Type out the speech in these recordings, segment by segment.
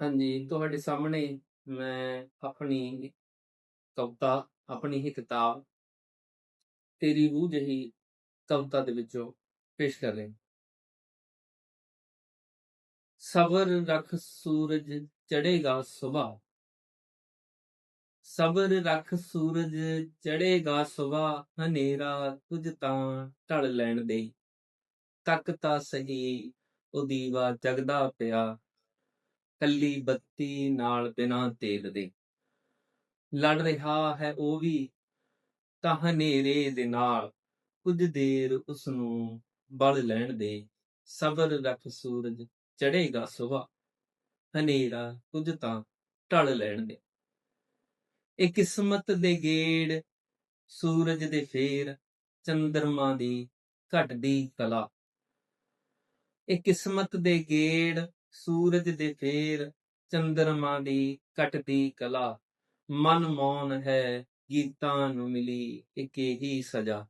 ਹਾਂਜੀ, ਤੁਹਾਡੇ ਸਾਹਮਣੇ ਮੈਂ ਆਪਣੀ ਕਵਿਤਾ, ਆਪਣੀ ਹੀ ਕਿਤਾਬ ਤੇਰੀ ਰੂਹ ਜਹੀ ਕਵਿਤਾ ਦੇ ਵਿੱਚੋਂ ਪੇਸ਼ ਕਰ ਰਹੀ ਸਬਰ ਰੱਖ ਸੂਰਜ ਚੜੇਗਾ ਸੁਬਾ ਸਬਰ ਰੱਖ ਸੂਰਜ ਚੜੇਗਾ ਸੁਬਾ ਹਨੇਰਾ ਤੁਝ ਤਾਂ ਢਲ ਲੈਣ ਦੇ ਤੱਕ ਤਾਂ ਸਹੀ, ਉਹ ਦੀਵਾ ਜਗਦਾ ਪਿਆ। ਕੱਲੀ ਬੱਤੀ ਨਾਲ ਬਿਨਾਂ ਤੇਲ ਦੇ। ਲੜ ਰਿਹਾ ਹੈ ਉਹ ਵੀ ਤਾਂ ਹਨੇਰੇ ਦੇ ਨਾਲ। ਕੁਝ ਦੇਰ ਉਸ ਨੂੰ ਬਲ ਲੈਣ ਦੇ। ਸਬਰ ਰੱਖ ਸੂਰਜ ਚੜੇਗਾ ਸੁਬਾ ਹਨੇਰਾ ਕੁਝ ਤਾਂ ਢਲ ਲੈਣ ਦੇ। ਇਹ ਕਿਸਮਤ ਦੇ ਗੇੜ ਸੂਰਜ ਦੇ ਫੇਰ ਚੰਦਰਮਾ ਦੀ ਘਟਦੀ ਕਲਾ। ਇਹ ਕਿਸਮਤ ਦੇ ਗੇੜ ਸੂਰਜ ਦੇ ਫੇਰ ਚੰਦਰਮਾ ਦੀ ਕਟਦੀ ਕਲਾ। ਮਨ ਮੌਨ ਹੈ, ਗੀਤਾਂ ਨੂੰ ਮਿਲੀ ਇੱਕ ਹੀ ਸਜ਼ਾ।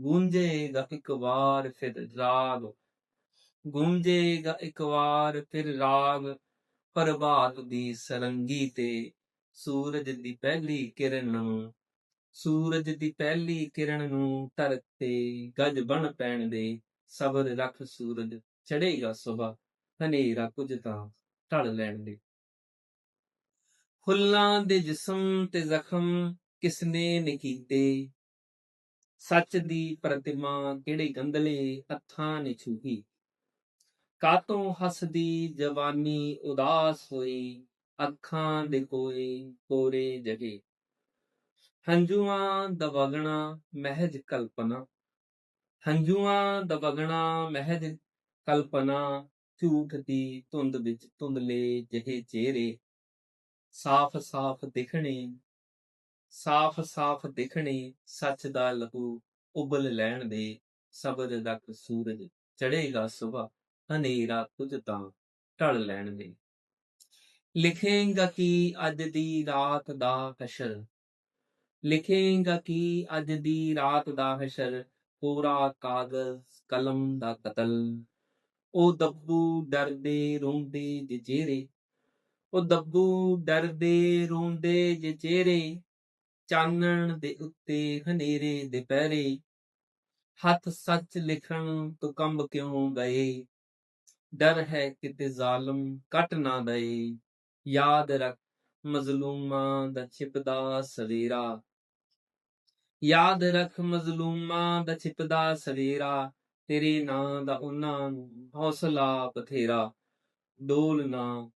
ਗੂੰਜੇਗਾ ਇੱਕ ਵਾਰ ਫਿਰ ਰਾਗ। ਗੂੰਜੇਗਾ ਇੱਕ ਵਾਰ ਫਿਰ ਰਾਗ। ਪ੍ਰਭਾਤ ਦੀ ਸਰੰਗੀ ਤੇ ਸੂਰਜ ਦੀ ਪਹਿਲੀ ਕਿਰਨ ਨੂੰ। ਸੂਰਜ ਦੀ ਪਹਿਲੀ ਕਿਰਨ ਨੂੰ ਧਰਤੇ ਗਜ ਬਣ ਪੈਣ ਦੇ ਸਬਰ ਰੱਖ ਸੂਰਜ ਚੜੇਗਾ ਸੁਬਾ ਹਨੇਰਾ ਕੁਝ ਤਾਂ ਢਲ ਲੈਣ ਦੇ ਫੁੱਲਾਂ ਦੇ ਜਿਸਮ ਤੇ ਜ਼ਖਮ ਕਿਸਨੇ ਨੇ ਕੀਤੇ। ਸੱਚ ਦੀ ਪ੍ਰਤਿਮਾ ਕਿਹੜੇ ਗੰਦਲੇ ਹੱਥਾਂ ਨੇ ਛੂਹੀ। ਕਾਤੋਂ ਹੱਸਦੀ ਜਵਾਨੀ ਉਦਾਸ ਹੋਈ, ਅੱਖਾਂ ਦੇ ਕੋਏ ਕੋਰੇ ਜਗੇ। ਹੰਝੂਆਂ ਦਾ ਵਗਣਾ ਮਹਿਜ ਕਲਪਨਾ। ਹੰਝੂਆਂ ਦਾ ਵਗਣਾ ਮਹਿਜ ਕਲਪਨਾ ਝੂਠ ਦੀ ਧੁੰਦ ਵਿੱਚ ਧੁੰਦਲੇ ਜਿਹੇ ਚਿਹਰੇ, ਸਾਫ਼ ਸਾਫ਼ ਦਿਖਣੇ, ਸਾਫ਼ ਸਾਫ਼ ਦਿਖਣੇ ਸੱਚ ਦਾ ਲਹੂ ਉਬਲ ਲੈਣ ਦੇ ਸਬਰ ਦਾ ਸੂਰਜ ਚੜੇਗਾ ਸੁਬਾ ਹਨੇਰਾ ਤੁਝ ਤਾਂ ਢਲ ਲੈਣ ਦੇ। ਲਿਖੇਗਾ ਕੀ ਅੱਜ ਦੀ ਰਾਤ ਦਾ ਹਸ਼ਰ, ਲਿਖੇਗਾ ਕੀ ਅੱਜ ਦੀ ਰਾਤ ਦਾ ਹਸ਼ਰ, ਪੂਰਾ ਕਾਗਜ਼ ਕਲਮ ਦਾ ਕਤਲ। ਉਹ ਦੱਬੂ ਡਰਦੇ ਰੋਂਦੇ ਜੇ ਉਹ ਦੱਬੂ ਡਰਦੇ ਰੋਂਦੇ ਜੇ ਚਾਨਣ ਦੇ ਉੱਤੇ ਹਨੇਰੇ ਦੁਪਹਿਰੇ ਹੱਥ ਸੱਚ ਲਿਖਣ ਤੋਂ ਕੰਬ ਕਿਉਂ ਗਏ? ਡਰ ਹੈ ਕਿਤੇ ਜ਼ਾਲਮ ਕੱਟ ਨਾ ਦਏ। ਯਾਦ ਰੱਖ ਮਜ਼ਲੂਮਾਂ ਦਾ ਛਿਪਦਾ ਸਵੇਰਾ। ਯਾਦ ਰੱਖ ਮਜ਼ਲੂਮਾਂ ਦਾ ਛਿਪਦਾ ਸਵੇਰਾ। ਤੇਰੇ ਨਾਂ ਦਾ ਉਹਨਾਂ ਨੂੰ ਹੌਸਲਾ ਬਥੇਰਾ। ਡੋਲ ਨਾ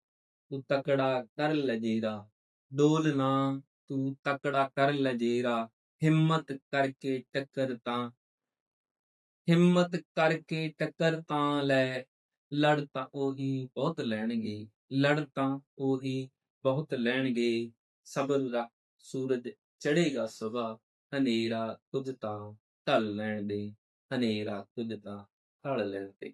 ਤੂੰ ਤਕੜਾ ਕਰ ਲਜੇਰਾ ਡੋਲ ਨਾ ਤੂੰ ਤਕੜਾ ਕਰ ਲਜੇਰਾ ਹਿੰਮਤ ਕਰਕੇ ਟੱਕਰ ਤਾਂ, ਹਿੰਮਤ ਕਰਕੇ ਟੱਕਰ ਤਾਂ ਲੈ। ਲੜ ਤਾਂ ਉਹੀ ਬਹੁਤ ਲੈਣਗੇ, ਲੜ ਤਾਂ ਉਹੀ ਬਹੁਤ ਲੈਣਗੇ। ਸਬਰ ਦਾ ਸੂਰਜ ਚੜੇਗਾ ਸੁਬਾ ਹਨੇਰਾ ਤੁਝ ਤਾਂ ਢਲ ਲੈਣ ਦੇ। ਹਨੇਰਾ ਤੁਝ ਤਾਂ ਢਲ ਲੈਣ ਦੇ